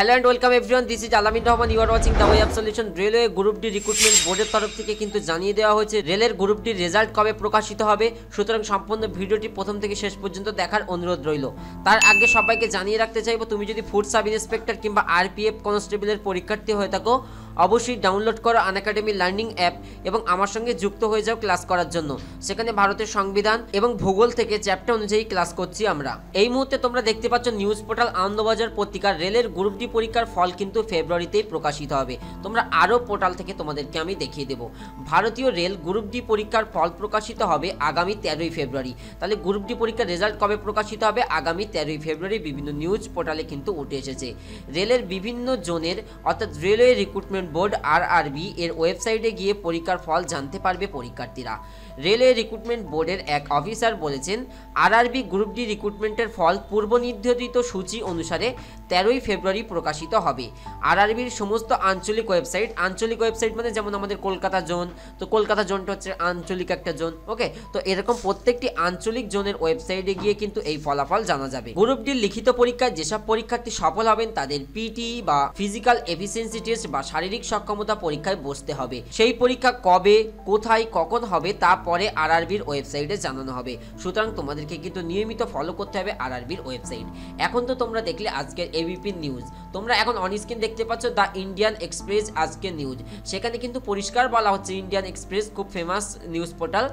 Hello and welcome everyone this is Alamin Rahman you are watching the way of solution railway group D recruitment বোর্ডের তরফ থেকে কিন্তু জানিয়ে দেওয়া হয়েছে, রেলের গ্রুপ ডির রেজাল্ট কবে প্রকাশিত হবে? সুতরাং সম্পূর্ণ ভিডিওটি প্রথম থেকে শেষ পর্যন্ত দেখার অনুরোধ রইল। তার আগে সবাইকে জানিয়ে রাখতে চাইব, তুমি যদি ফুড সাব ইন্সপেক্টর কিংবা আরপিএফ কনস্টেবলের পরীক্ষার্থী হয়ে থাকো অবশ্যই ডাউনলোড করো আন একাডেমি লার্নিং অ্যাপ এবং আমার সঙ্গে যুক্ত হয়ে যাও ক্লাস করার জন্য। সেখানে ভারতের সংবিধান এবং ভূগোল থেকে চ্যাপ্টার অনুযায়ী ক্লাস করছি আমরা। এই মুহূর্তে তোমরা দেখতে পাচ্ছ নিউজ পোর্টাল আনন্দবাজার পত্রিকার রেলের গ্রুপ ডি পরীক্ষার ফল কিন্তু ফেব্রুয়ারিতেই প্রকাশিত হবে। তোমরা আরও পোর্টাল থেকে তোমাদেরকে আমি দেখিয়ে দেবো। ভারতীয় রেল গ্রুপ ডি পরীক্ষার ফল প্রকাশিত হবে আগামী তেরোই ফেব্রুয়ারি। তাহলে গ্রুপ ডি পরীক্ষার রেজাল্ট কবে প্রকাশিত হবে? আগামী তেরোই ফেব্রুয়ারি বিভিন্ন নিউজ পোর্টালে কিন্তু উঠে এসেছে। রেলের বিভিন্ন জোনের অর্থাৎ রেলওয়ে রিক্রুটমেন্ট বোর্ড আর এর ওয়েবসাইটে গিয়ে পরীক্ষার ফল জানতে পারবে পরীক্ষার্থীরা। রেলওয়ে রিক্রুটমেন্ট বোর্ডের এক অফিসার বলেছেন, আরআরবি গ্রুপ ডি রিক্রুটমেন্টের ফল পূর্ব নির্ধারিত সূচি অনুসারে তেরোই ফেব্রুয়ারি প্রকাশিত হবে। আরআরবির সমস্ত আঞ্চলিক ওয়েবসাইট আঞ্চলিক ওয়েবসাইট মানে যেমন আমাদের কলকাতা জোন, তো কলকাতা জোনটা হচ্ছে আঞ্চলিক একটা জোন, ওকে? তো এরকম প্রত্যেকটি আঞ্চলিক জোনের ওয়েবসাইটে গিয়ে কিন্তু এই ফলাফল জানা যাবে। গ্রুপ ডির লিখিত পরীক্ষায় যেসব পরীক্ষার্থী সফল হবেন তাদের পিটি বা ফিজিক্যাল এফিসিয়েন্সি টেস্ট বা শারীরিক সক্ষমতা পরীক্ষায় বসতে হবে। সেই পরীক্ষা কবে, কোথায়, কখন হবে তা পরে আরআরবির ওয়েবসাইটে জানানো হবে। সুতরাং তোমাদেরকে কিন্তু নিয়মিত ফলো করতে হবে আরআরবির ওয়েবসাইট। এখন তো তোমরা দেখলে আজকের এবিপি নিউজ তোমরা এখন অন স্ক্রিন দেখতে পাচ্ছ দ্য ইন্ডিয়ান এক্সপ্রেস আজকের নিউজ সেখানে কিন্তু পরিষ্কার বলা হচ্ছে ইন্ডিয়ান এক্সপ্রেস খুব famous news portal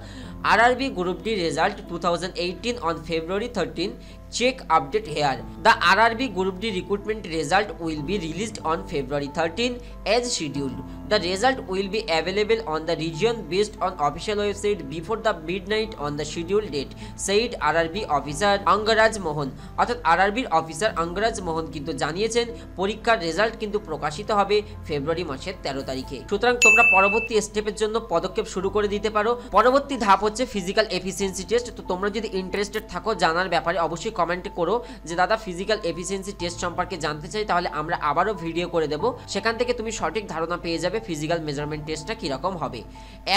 RRB group D result two thousand eighteen on February thirteen check update here the rrb group d recruitment result will be released on february 13 as scheduled the result will be available on the region based on official website before the midnight on the scheduled date said rrb officer Angaraj Mohan অর্থাৎ আরআরবির officer Angaraj মোহন কিন্তু জানিয়েছেন পরীক্ষার result কিন্তু প্রকাশিত হবে ফেব্রুয়ারি মাসের তেরো তারিখে সুতরাং তোমরা পরবর্তী স্টেপের জন্য পদক্ষেপ শুরু করে দিতে পারো পরবর্তী ধাপ হচ্ছে ফিজিক্যাল এফিসিয়েন্সি টেস্ট তো তোমরা যদি ইন্টারেস্টেড থাকো জানার ব্যাপারে অবশ্যই কমেন্টে করো যে, দাদা ফিজিক্যাল এফিসিয়েন্সি টেস্ট সম্পর্কে জানতে চাই, তাহলে আমরা আবারও ভিডিও করে দেব। সেখান থেকে তুমি সঠিক ধারণা পেয়ে যাবে ফিজিক্যাল মেজারমেন্ট টেস্টটা কীরকম হবে।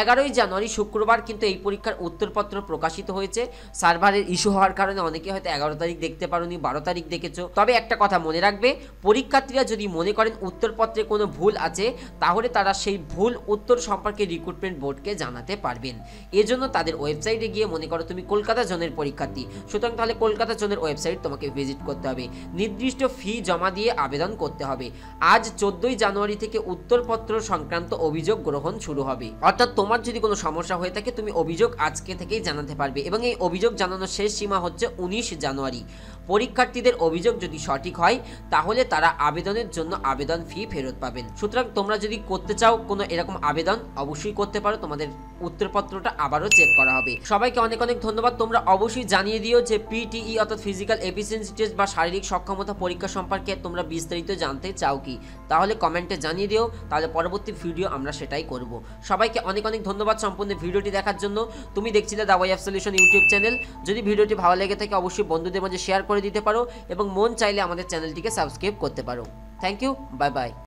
এগারোই জানুয়ারি, শুক্রবার কিন্তু এই পরীক্ষার উত্তরপত্র প্রকাশিত হয়েছে। সার্ভারের ইস্যু হওয়ার কারণে অনেকে হয়তো এগারো তারিখ দেখতে পারোনি, বারো তারিখ দেখেছ। তবে একটা কথা মনে রাখবে, পরীক্ষার্থীরা যদি মনে করেন উত্তরপত্রে কোনো ভুল আছে, তাহলে তারা সেই ভুল উত্তর সম্পর্কে রিক্রুটমেন্ট বোর্ডকে জানাতে পারবেন। এজন্য তাদের ওয়েবসাইটে গিয়ে মনে করো তুমি কলকাতা জোনের পরীক্ষার্থী। সুতরাং তাহলে কলকাতা জোনের ওয়েবসাইট তোমাকে ভিজিট করতে হবে। নির্দিষ্ট ফি জমা দিয়ে আবেদন করতে হবে। আজ চোদ্দই জানুয়ারি থেকে উত্তরপত্র সংক্রান্ত অভিযোগ গ্রহণ শুরু হবে। অর্থাৎ তোমার যদি কোনো সমস্যা হয়ে থাকে, তুমি অভিযোগ আজকে থেকেই জানাতে পারবে এবং এই অভিযোগ জানানোর শেষ সীমা হচ্ছে উনিশ জানুয়ারি। পরীক্ষার্থীদের অভিযোগ যদি সঠিক হয়, তাহলে তারা আবেদনের জন্য আবেদন ফি ফেরত পাবেন। সুতরাং তোমরা যদি করতে চাও কোনো এরকম আবেদন, অবশ্যই করতে পারো। তোমাদের উত্তরপত্রটা আবারও চেক করা হবে। সবাইকে অনেক অনেক ধন্যবাদ। তোমরা অবশ্যই জানিয়ে দিও যে পিটিই অর্থাৎ ফিজিক্যাল এফিসিয়েন্সি টেস্ট বা শারীরিক সক্ষমতা পরীক্ষা সম্পর্কে তোমরা বিস্তারিত জানতে চাও কি? তাহলে কমেন্টে জানিয়ে দিও, তাহলে পরবর্তী ভিডিও আমরা সেটাই করব। সবাইকে অনেক অনেক ধন্যবাদ সম্পূর্ণ ভিডিওটি দেখার জন্য। তুমি দেখছিলে the way of solution YouTube channel যদি ভিডিওটি ভালো লেগে থাকে, অবশ্যই বন্ধুদের মাঝে শেয়ার করে দিতে পারো এবং মন চাইলে আমাদের চ্যানেলটিকে সাবস্ক্রাইব করতে পারো। Thank you bye bye